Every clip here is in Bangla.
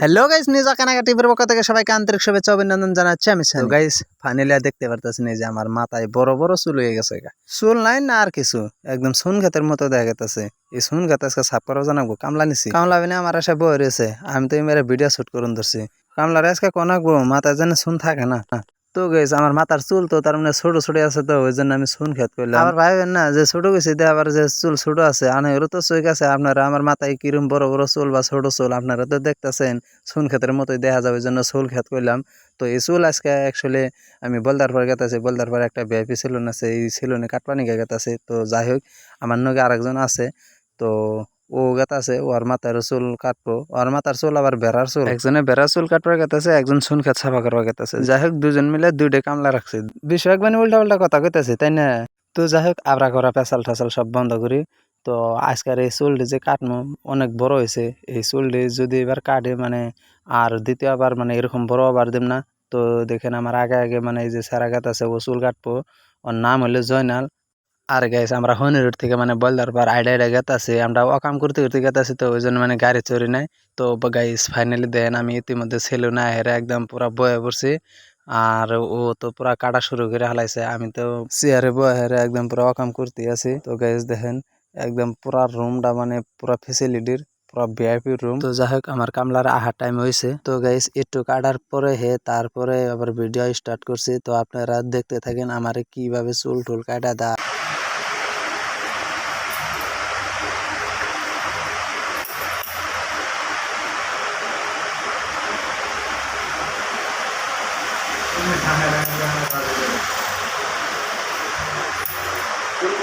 হ্যালো গাইস নিজ টিভির পক্ষ থেকে সবাইকে আন্তরিক শুভেচ্ছা অভিনন্দন জানাচ্ছি। আমি সেন গাইস ফাইনালি দেখতে পারতেছেন এই যে আমার মাথায় বড় বড় চুল হয়ে গেছে। চুল নাই না আর কিছু। একদম সুন খাতের মতো দেখা গেতেছে। এই সুন খাত আজকে সাফ করা জানাব কামলা নিছি। কামলা বিনা আমার আশা বই রয়েছে। আমি তো মেরে ভিডিও শুট করুন ধরছি। কামলার আজকে কোনাকবো মাথায় যেন সুন থাকে না। তো গেছ, আমার মাথার চুল তো তার মানে ছোট ছোট আছে তো ওই জন্য আমি সুন খেত করলাম। আবার ভাইবেন না, যে ছোট গেছি দিয়ে আবার যে চুল ছোট আছে, আনে আনেরও তো চুইক আছে আপনারা আমার মাথায় কিরম বড় বড় চুল বা ছোট চুল, আপনারা তো দেখতেছেন চুন ক্ষেতের মতোই দেখা যাবে ওই জন্য চুল খেত করলাম। তো এই চুল আজকে অ্যাকচুয়ালি আমি বলদার পর গেতাছি, বলদার পর একটা ভিআইপি সেলুন আছে, এই সেলুনে কাটপানি গেতাছে, তো যাই হোক, আমার নগে আরেকজন আছে, তো ও গেতাছে ওর মাথার চুল কাটবো। ওর মাথার চুল আবার বেড়ার চুল। একজনে বেড়ার চুল কাটবার গেতাছে একজন চুন খেত সাফা করবা গেতাছে যাই হোক দুজন মিলে দুইটা কামলা রাখছে। বিষয় একবারে উল্টা উল্টা কথা কইতাছে তাই না? তো যাই হোক আবরা করা পেশাল টেসাল সব বন্ধ করি। তো আজকের এই চুলটি যে কাটনো অনেক বড় হয়েছে। এই চুলটি যদি এবার কাটে মানে আর দ্বিতীয়বার মানে এরকম বড় আবার দিম না। তো দেখেন আমার আগে আগে মানে এই যে সারা গাত আছে ও চুল কাটবো। ওর নাম হলো জয়নাল। আর গাইস আমরা হনিরুট থেকে মানে বলদার আইডা আইডা গেতাছি, আমরা অকাম করতে করতে গেতাছি তো ওই জন্য মানে গাড়ি চড়ি নাই। তো গাইস ফাইনালি দেন আমি ইতিমধ্যে ছেলে না হেরে একদম পুরা বয়ে পড়ছি। আর ও তো পুরা কাটা শুরু করে হালাইছে, আমি তো চেয়ারে বয়ে হেরে একদম পুরা অকাম করতে আছি। তো গাইস দেখেন একদম পুরা রুমটা মানে পুরা ফেসিলিটির পুরা ভিআইপি রুম তো যাই হোক, আমার কামলার আহার টাইম হয়েছে তো গাইস একটু কাটার পরে হে, তারপরে আবার ভিডিও স্টার্ট করছি। তো আপনারা দেখতে থাকেন আমারে কীভাবে চুল টুল কাটা দা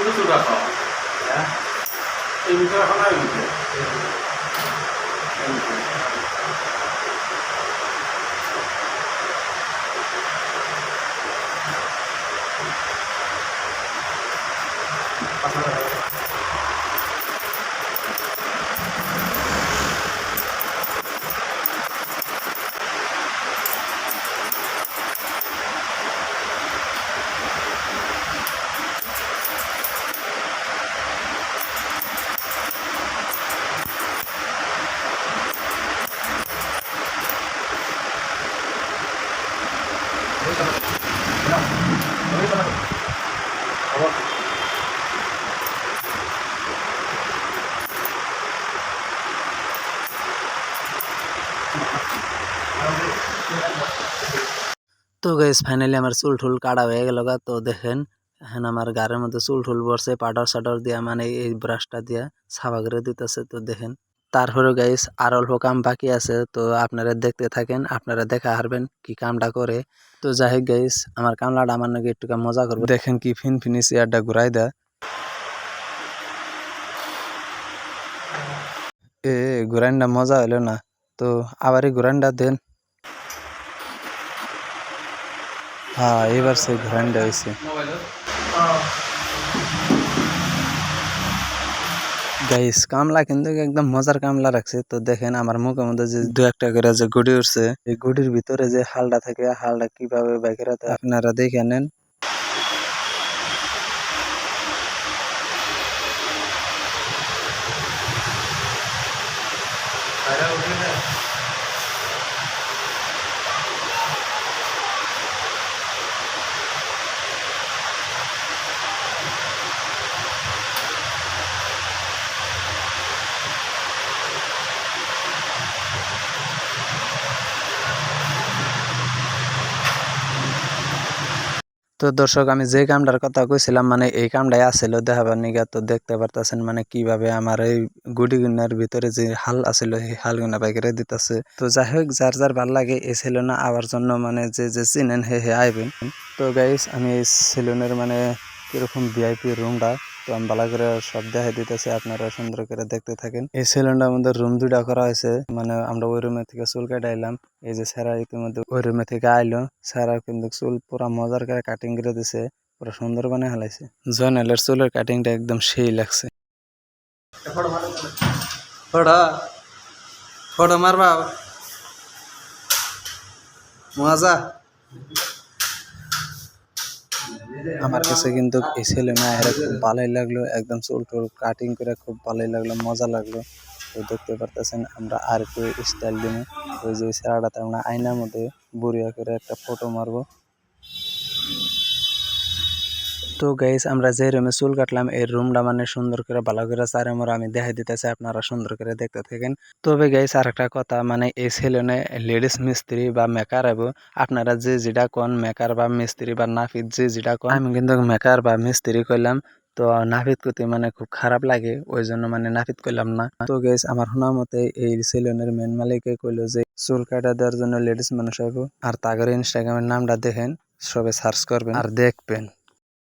কোন চুল রাখো এই মুখে রাখো না তো গাইস ফাইনালি আমার চুল টুল কাটা হয়ে গেল গা। তো দেখেন, এখন আমার গাড়ির মধ্যে চুল টুল বসছে পাউডার সাউডার দিয়া মানে এই ব্রাশটা দিয়া সাফা করে দিতেছে। তো দেখেন, তারপরে গাইস আর অল্প কাম বাকি আছে। তো আপনারা দেখতে থাকেন, আপনারা দেখা হারবেন কি কামটা করে। তো যাই হোক গাইস আমার কামলাটা আমার নাকি একটু মজা করব। দেখেন কি ফিন ফিনিস ইয়ারটা ঘুরাই দেয়। এ ঘুরানটা মজা হইল না। তো আবার এই ঘুরানটা দেন। হ্যাঁ এবার সে ঘুরানটা হয়েছে গাইস কামলা কিন্তু একদম মজার কামলা রাখছে তো দেখেন আমার মুখের মধ্যে যে দু একটা করে যে গুড়ি উঠছে, এই গুড়ির ভিতরে যে হালটা থাকে হালটা কীভাবে বাইকেরাতে আপনারা দেখে নেন না। তো দর্শক, আমি যে কামটার কথা কইছিলাম মানে এই কামটাই আসিল দেখাবার নিগা তো দেখতে পারতেছেন মানে কীভাবে আমার এই গুনার ভিতরে যে হাল আসিল, সেই হাল গুনা বাইকেরে দিতেছে। তো যাই হোক যার যার ভালো লাগে, এই সেলুনে আবার জন্য মানে যে যে চিনেন, হে হে আইবেন। তো গাইস আমি এই সেলুনের মানে কীরকম ভিআইপি রুমটা তো আমি ভালো করে সব দেখাই দিতেছি, আপনারা সুন্দর করে দেখতে থাকেন। এই সেলুনটার মধ্যে রুম দুইটা করা হয়েছে মানে আমরা ওই রুমে থেকে চুল কেটে আইলাম। এই যে স্যারা ইতিমধ্যে ওই রুমে থেকে আইলো, স্যারা কিন্তু চুল পুরা মজার করে কাটিং করে দিছে, পুরো সুন্দর বানিয়ে হালাইছে। জয়নালের চুলের কাটিংটা একদম সেই লাগছে। ফটো মারবা। মজা। আমার কাছে কিন্তু এই ছেলে মেয়েরা খুব ভালোই লাগল, একদম চুল টুল কাটিং করে খুব ভালোই লাগল, মজা লাগল। তো দেখতে পারতেছেন আমরা আর একটু স্টাইল দিব ওই যে চেহারাটাতে আমরা আয়নার মধ্যে বুড়িয়া করে একটা ফটো মারবো। তো গাইস আমরা যে রুমে চুল কাটলাম, এই রুমটা মানে সুন্দর করে ভালো করে চারে মোড় আমি দেখাই দিতেছি, আপনারা সুন্দর করে দেখতে থাকেন। তবে গাইস আর একটা কথা মানে এই সেলুনে লেডিস মিস্ত্রি বা মেকার হব আপনারা যে যেটা কোন মেকার বা মিস্ত্রি বা নাফিদ যে যেটা কোন, আমি কিন্তু মেকার বা মিস্ত্রি কইলাম, তো নাফিদ করতে মানে খুব খারাপ লাগে ওই জন্য মানে নাফিদ কইলাম না। তো গাইস আমার শোনা মতে এই সেলুনের মেন মালিকে কইলো যে, চুল কাটা দেওয়ার জন্য লেডিস মানুষ হইব আর তাগের ইনস্টাগ্রামের নামটা দেখেন, সবে সার্চ করবেন, আর দেখবেন।